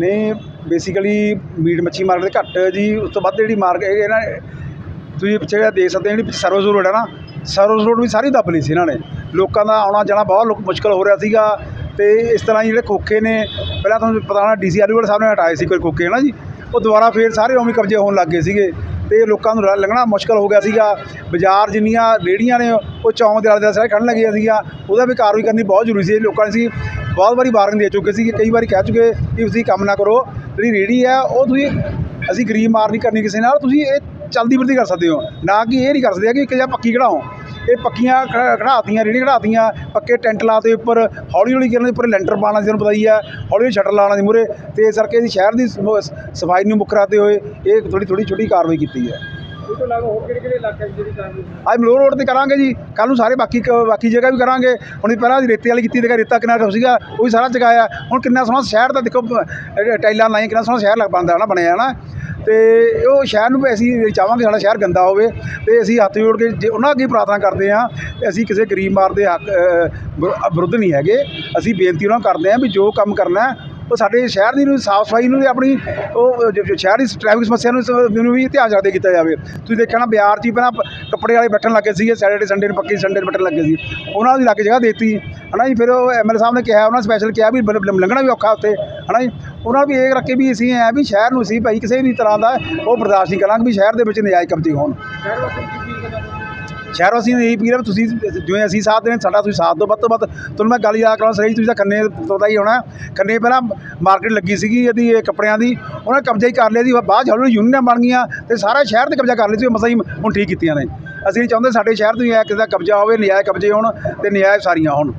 ਨਹੀਂ basically meat ਮੱਛੀ market ਘੱਟ ਜੀ, ਉਸ ਤੋਂ ਵੱਧ ਜਿਹੜੀ ਮਾਰਕੀਟ ਇਹਨਾਂ ਨੇ ਤੁਸੀਂ ਪਿੱਛੇ ਜਿਹੜਾ ਦੇਖ ਸਕਦੇ ਹੋ, ਜਿਹੜੀ ਪਿੱਛੇ ਸਰਵਿਸ ਰੋਡ ਹੈ ਨਾ ਸਰਵਿਸ ਰੋਡ ਵੀ ਸਾਰੀ ਦੱਬ ਲਈ ਸੀ ਇਹਨਾਂ ਨੇ। ਲੋਕਾਂ ਦਾ ਆਉਣਾ ਜਾਣਾ ਬਹੁਤ ਲੋਕ ਮੁਸ਼ਕਲ ਹੋ ਰਿਹਾ ਸੀਗਾ ਤੇ ਇਸ ਤਰ੍ਹਾਂ ਹੀ ਜਿਹੜੇ ਖੋਖੇ ਨੇ, ਪਹਿਲਾਂ ਤੁਹਾਨੂੰ ਪਤਾ ਹੋਣਾ ਡੀਸੀ ਆਲੂਵਾਲ ਸਾਹਿਬ ਨੇ ਹਟਾਏ ਸੀ ਕੋਈ ਖੋਖੇ ਹੈ ਨਾ ਜੀ? ਉਹ ਦੁਬਾਰਾ ਫੇਰ ਸਾਰੇ ਉਵੇਂ ਕਬਜ਼ੇ ਹੋਣ ਲੱਗ ਗਏ ਸੀਗੇ। ਤੇ ਲੋਕਾਂ ਨੂੰ ਲ- ਲੰਘਣਾ ਮੁਸ਼ਕਲ ਹੋ ਗਿਆ ਸੀਗਾ। ਬਾਜ਼ਾਰ ਜਿੰਨੀਆਂ ਰੇੜੀਆਂ ਨੇ, ਉਹ ਚੌਂਕ ਦੇ ਆਲੇ ਦੁਆਲੇ ਸਾਰੇ ਖੜਨ ਲੱਗੀਆਂ ਸੀਗੀਆਂ। ਉਹਦਾ ਵੀ ਕਾਰਵਾਈ ਕਰਨੀ ਬਹੁਤ ਜ਼ਰੂਰੀ ਸੀ। ਲੋਕਾਂ ਨੇ ਸੀ ਬਹੁਤ ਵਾਰੀ ਵਾਰਨ ਦੇ ਚੁੱਕੇ ਸੀ ਕਈ ਵਾਰੀ ਕਹਿ ਚੁੱਕੇ ਕਿ ਤੁਸੀਂ ਕੰਮ ਨਾ ਕਰੋ। ਜਿਹੜੀ ਰੇੜੀ ਹੈ, ਉਹ ਤੁਸੀਂ, ਅਸੀਂ ਗਰੀਬ ਮਾਰ ਨਹੀਂ ਕਰਨੀ ਕਿਸੇ ਨਾਲ। ਤੁਸੀਂ ਇਹ ਚਲਦੀ ਫਿਰਦੀ ਕਰ ਸਕਦੇ ਹੋ। ਨਾ ਕਿ ਇਹ ਨਹੀਂ ਕਰ ਸਕਦੇ ਕਿ ਇੱਕ ਜਾਂ ਪੱਕੀ ਕਢਾਓ। ਇਹ ਪੱਕੀਆਂ ਖੜਾਤੀਆਂ ਰੇੜੀ ਖੜਾਤੀਆਂ ਪੱਕੇ ਟੈਂਟ ਲਾਤੇ ਉੱਪਰ ਹੌਲੀ ਹੌਲੀ ਕਰਨ ਦੇ ਉੱਪਰ ਲੈਂਟਰ ਪਾਉਣਾ ਸੀ ਤੁਹਾਨੂੰ ਪਤਾ ਹੀ ਹੈ ਹੌਲੀ ਸ਼ਟਰ ਲਾਉਣਾ ਸੀ ਮੂਰੇ ਤੇ ਇਸ ਕਰਕੇ ਅਸੀਂ ਸ਼ਹਿਰ ਦੀ ਸਫ਼ਾਈ ਨੂੰ ਮੁੱਖ ਰੱਖਦੇ ਹੋਏ ਇਹ ਥੋੜੀ ਥੋੜੀ ਛੋਟੀ ਕਾਰਵਾਈ ਕੀਤੀ ਹੈ। ਅੱਜ ਮਲੋਰ ਰੋਡ ਤੇ ਕਰਾਂਗੇ ਜੀ ਕੱਲ ਨੂੰ ਸਾਰੇ ਬਾਕੀ ਬਾਕੀ ਜਗ੍ਹਾ ਵੀ ਕਰਾਂਗੇ। ਹੁਣ ਪਹਿਲਾਂ ਅਸੀਂ ਰੇਤੇ ਵਾਲੀ ਕੀਤੀ ਤੇ ਰੇਤਾ ਕਿਨਾਰਾ ਸੀਗਾ ਉਹ ਵੀ ਸਾਰਾ ਚਗਾਇਆ ਹੁਣ ਕਿੰਨਾ ਸੋਹਣਾ ਸ਼ਹਿਰ ਦਾ ਦੇਖੋ ਟਾਈਲਾਂ ਲਾਈਆਂ ਕਿੰਨਾ ਸੋਹਣਾ ਸ਼ਹਿਰ ਲੱਗ ਪੈਂਦਾ ਨਾ ਬਣਿਆ ਨਾ ਤੇ ਉਹ ਸ਼ਹਿਰ ਨੂੰ ਵੀ ਅਸੀਂ ਚਾਹਾਂਗੇ ਸਾਡਾ ਸ਼ਹਿਰ ਗੰਦਾ ਹੋਵੇ ਤੇ ਅਸੀਂ ਹੱਥ ਜੋੜ ਕੇ ਜੇ ਉਹਨਾਂ ਅੱਗੇ ਪ੍ਰਾਰਥਨਾ ਕਰਦੇ ਹਾਂ ਅਸੀਂ ਕਿਸੇ ਗਰੀਬ ਮਾਰ ਦੇ ਹੱਕ ਅ, ਵਿਰੁੱਧ ਨਹੀਂ ਹੈਗੇ। ਅਸੀਂ ਬੇਨਤੀ ਉਹਨਾਂ ਨੂੰ ਕਰਦੇ ਹਾਂ ਵੀ ਜੋ ਕੰਮ ਕਰਨਾ ਉਹ ਸਾਡੇ ਸ਼ਹਿਰ ਦੀ ਨੂੰ ਸਾਫ਼ ਸਫ਼ਾਈ ਨੂੰ ਵੀ ਆਪਣੀ ਉਹ ਸ਼ਹਿਰ ਦੀ ਟ੍ਰੈਫਿਕ ਸਮੱਸਿਆ ਨੂੰ ਨੂੰ ਵੀ ਧਿਆਨ ਰੱਖਦੇ ਕੀਤਾ ਜਾਵੇ। ਤੁਸੀਂ ਦੇਖਿਆ ਨਾ ਬਾਜ਼ਾਰ 'ਚ ਹੀ ਪਹਿਲਾਂ ਕੱਪੜੇ ਵਾਲੇ ਬੈਠਣ ਲੱਗੇ ਸੀਗੇ ਸੈਟਰਡੇ ਸੰਡੇ ਨੂੰ ਪੱਕੀ ਸੰਡੇ ਨੂੰ ਬੈਠਣ ਲੱਗੇ ਸੀ। ਉਹਨਾਂ ਦੀ ਲੱਗ ਜਗ੍ਹਾ ਦੇਤੀ। ਹਨਾ ਜੀ ਫਿਰ ਉਹ ਐਮਐਲ ਸਾਹਿਬ ਨੇ ਕਿਹਾ ਉਹਨਾਂ ਸਪੈਸ਼ਲ ਕਿਹਾ ਵੀ ਲ- ਲੰਘਣਾ ਵੀ ਔਖਾ ਉੱਥੇ। ਹਨਾ ਜੀ? ਉਹਨਾਂ ਵੀ ਇਹ ਰੱਖੇ ਵੀ ਅਸੀਂ ਐ ਵੀ ਸ਼ਹਿਰ ਨੂੰ ਅਸੀਂ ਭਾਈ ਕਿਸੇ ਵੀ ਤਰ੍ਹਾਂ ਦਾ ਉਹ ਬਰਦਾਸ਼ਤ ਨਹੀਂ ਕਰਾਂਗੇ ਵੀ ਸ਼ਹਿਰ ਦੇ ਵਿੱਚ ਨਜਾਇਜ਼ ਕਬਜ਼ੇ ਹੋਣ। ਸ਼ਹਿਰ ਵਾਸੀ ਨੂੰ ਕੀ ਫੀਲ ਵਾਸੀਆਂ ਨੂੰ ਇਹ ਅਪੀਲ ਹੈ ਵੀ ਤੁਸੀਂ ਜਿਵੇਂ ਅਸੀਂ ਸਾਥ ਦੇਣ, ਸਾਡਾ ਤੁਸੀਂ ਸਾਥ ਦਿਓ। ਵੱਧ ਤੋਂ ਵੱਧ ਤੁਹਾਨੂੰ ਮੈਂ ਗੱਲ ਯਾਦ ਕਰਾਂ, ਸਹੀ ਤੁਸੀਂ ਤਾਂ ਖੰਨੇ ਤੋਂ ਹੀ ਹੋਣਾ ਖੰਨੇ ਪਹਿਲਾਂ ਮਾਰਕੀਟ ਲੱਗੀ ਸੀਗੀ ਇਹਦੀ, ਇਹ ਕੱਪੜਿਆਂ ਦੀ। ਉਹਨਾਂ ਨੇ ਕਬਜ਼ਾ ਹੀ ਕਰ ਲਿਆ ਸੀ, ਬਾਅਦ 'ਚ ਹੌਲੀ ਯੂਨੀਅਨਾਂ ਬਣ ਗਈਆਂ ਤੇ ਸਾਰਾ ਸ਼ਹਿਰ ਤੇ ਕਬਜ਼ਾ ਕਰ ਲਿਆ ਸੀ, ਉਹ ਮਸਾਂ ਹੀ ਹੁਣ ਠੀਕ ਕੀਤੀਆਂ ਨੇ। ਅਸੀਂ ਨਹੀਂ ਚਾਹੁੰਦੇ ਸਾਡੇ ਸ਼ਹਿਰ ਤੋਂ ਹੀ ਐ ਕਿਸੇ ਦਾ ਕਬਜ਼ਾ ਹੋਵੇ ਨਿਆਇ ਕਬਜ਼ੇ ਹੋਣ ਤੇ ਨਜਾਇਜ਼ ਸਾਰੀਆਂ ਹੋਣ।